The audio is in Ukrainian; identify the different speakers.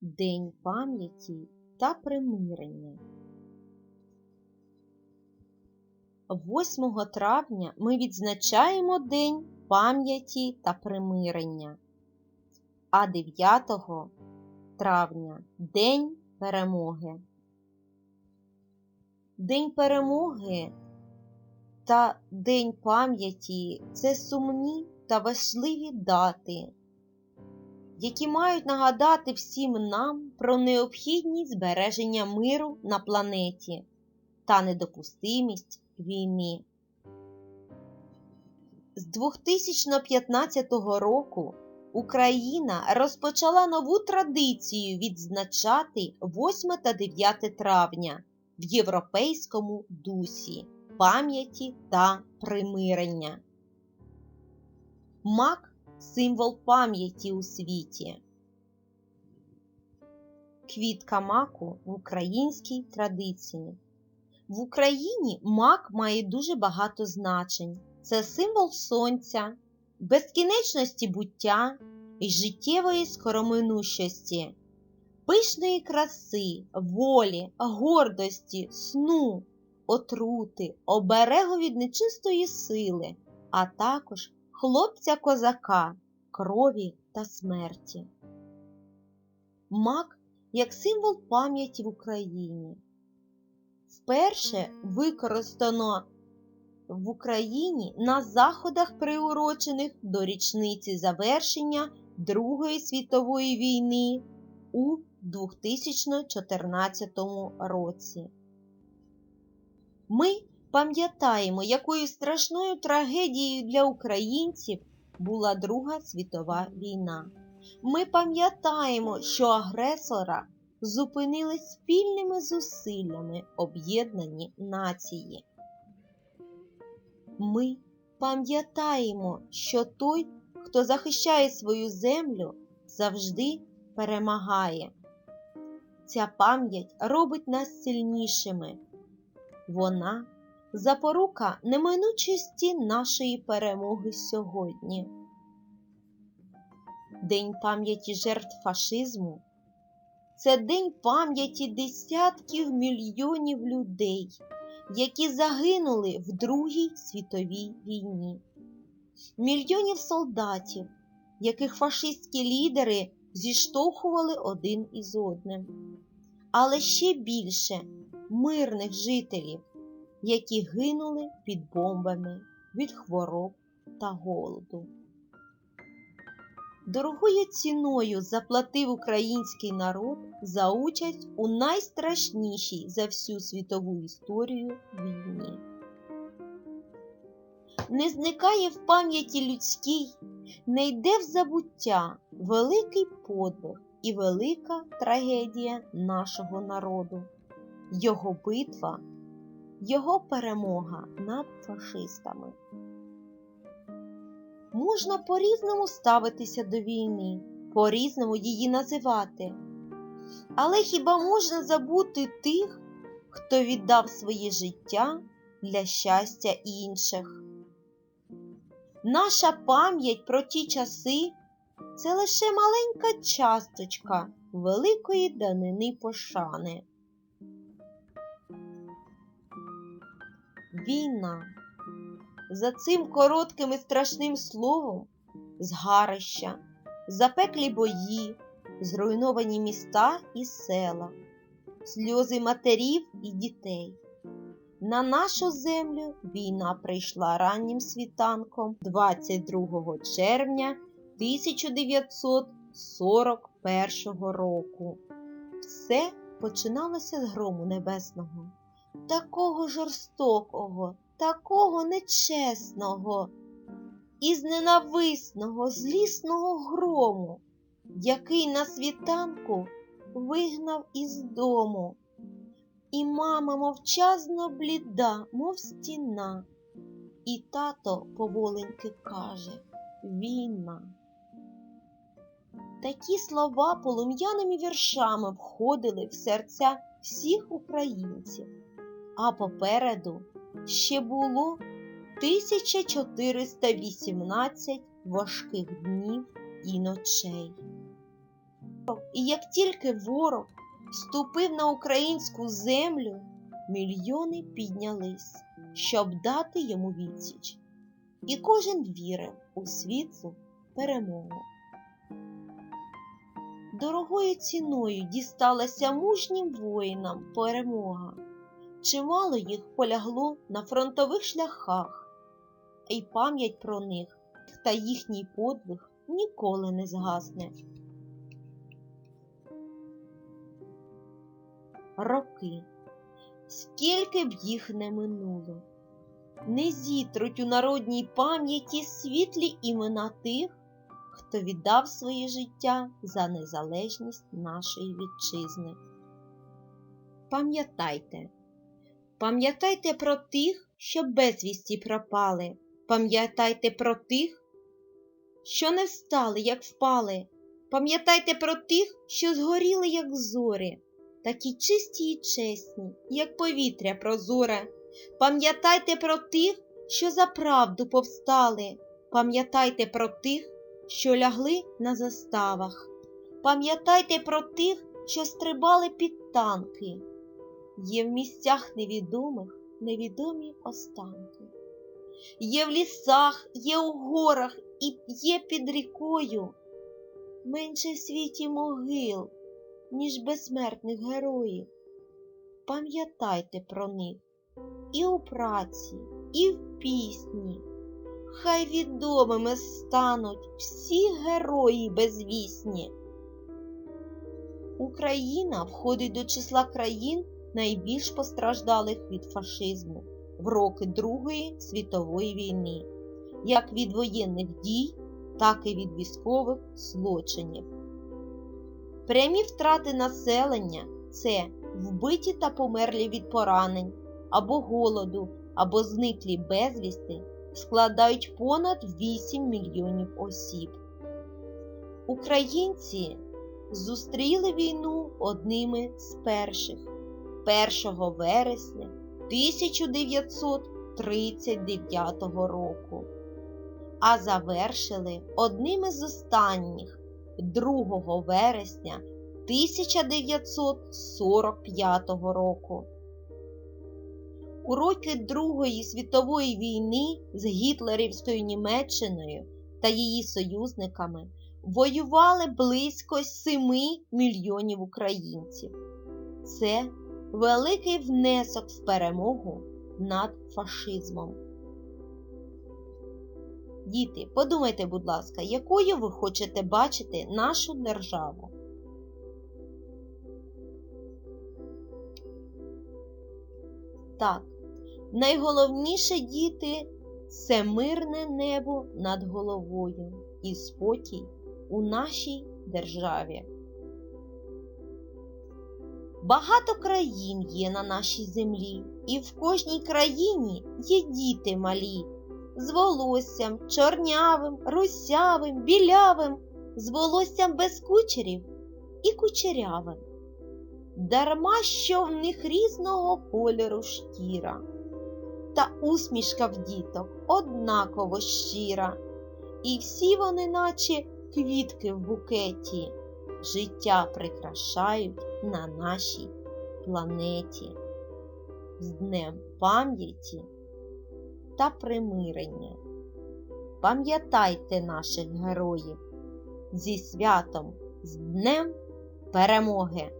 Speaker 1: День пам'яті та примирення. 8 травня ми відзначаємо День пам'яті та примирення, а 9 травня День перемоги. День перемоги та День пам'яті це сумні та важливі дати, які мають нагадати всім нам про необхідність збереження миру на планеті та недопустимість війни. З 2015 року Україна розпочала нову традицію відзначати 8 та 9 травня в європейському дусі пам'яті та примирення. Мак символ пам'яті у світі. Квітка маку в українській традиції. В Україні мак має дуже багато значень. Це символ сонця, безкінечності буття і життєвої скороминущості, пишної краси, волі, гордості, сну, отрути, оберегу від нечистої сили, а також хлопця козака, крові та смерті. Мак як символ пам'яті в Україні. Вперше використано в Україні на заходах, приурочених до річниці завершення Другої світової війни у 2014 році. Ми пам'ятаємо, якою страшною трагедією для українців була Друга світова війна. Ми пам'ятаємо, що агресора зупинили спільними зусиллями об'єднані нації. Ми пам'ятаємо, що той, хто захищає свою землю, завжди перемагає. Ця пам'ять робить нас сильнішими. Вона запорука неминучості нашої перемоги сьогодні. День пам'яті жертв фашизму це день пам'яті десятків мільйонів людей, які загинули в Другій світовій війні, мільйонів солдатів, яких фашистські лідери зіштовхували один із одним, але ще більше мирних жителів, які гинули під бомбами від хвороб та голоду. Дорогою ціною заплатив український народ за участь у найстрашнішій за всю світову історію війні. Не зникає в пам'яті людській, не йде в забуття великий подвиг і велика трагедія нашого народу, його битва, його перемога над фашистами. Можна по-різному ставитися до війни, по-різному її називати. Але хіба можна забути тих, хто віддав своє життя для щастя інших? Наша пам'ять про ті часи це лише маленька часточка великої данини пошани. Війна за цим коротким і страшним словом згарища, запеклі бої, зруйновані міста і села, сльози матерів і дітей. На нашу землю війна прийшла раннім світанком 22 червня 1941 року. Все починалося з грому небесного, такого жорстокого такого нечесного, із ненависного, злісного грому, який на світанку вигнав із дому. І мама мовчазно бліда, мов стіна, і тато поволеньки каже Війна. Такі слова полум'яними віршами входили в серця всіх українців, а попереду ще було 1418 важких днів і ночей. І як тільки ворог ступив на українську землю, мільйони піднялись, щоб дати йому відсіч. І кожен вірив у світлу перемогу. Дорогою ціною дісталася мужнім воїнам перемога. Чимало їх полягло на фронтових шляхах, і пам'ять про них та їхній подвиг ніколи не згасне. Роки, скільки б їх не минуло, не зітруть у народній пам'яті світлі імена тих, хто віддав своє життя за незалежність нашої вітчизни. Пам'ятайте, пам'ятайте про тих, що безвісті пропали, пам'ятайте про тих, що не встали, як впали, пам'ятайте про тих, що згоріли, як зорі, такі чисті і чесні, як повітря прозоре. Пам'ятайте про тих, що за правду повстали, пам'ятайте про тих, що лягли на заставах. Пам'ятайте про тих, що стрибали під танки. Є в місцях невідомих невідомі останки. Є в лісах, є у горах і є під рікою. Менше в світі могил, ніж безсмертних героїв. Пам'ятайте про них і у праці, і в пісні. Хай відомими стануть всі герої безвісні. Україна входить до числа країн найбільш постраждалих від фашизму в роки Другої світової війни, як від воєнних дій, так і від військових злочинів. Прямі втрати населення це вбиті та померлі від поранень або голоду, або зниклі безвісти складають понад 8 мільйонів осіб. Українці зустріли війну одними з перших 1 вересня 1939 року, а завершили одним із останніх 2 вересня 1945 року. У роки Другої світової війни з Гітлерівською Німеччиною та її союзниками воювали близько 7 мільйонів українців. Це великий внесок в перемогу над фашизмом. Діти, подумайте, будь ласка, якою ви хочете бачити нашу державу? Так, найголовніше діти це мирне небо над головою і спокій у нашій державі. Багато країн є на нашій землі, і в кожній країні є діти малі, з волоссям чорнявим, русявим, білявим, з волоссям без кучерів і кучерявим. Дарма що в них різного кольору шкіра, та усмішка в діток однаково щира, і всі вони, наче квітки в букеті, життя прикрашають на нашій планеті з Днем пам'яті та примирення. Пам'ятайте наших героїв зі святом, з Днем перемоги!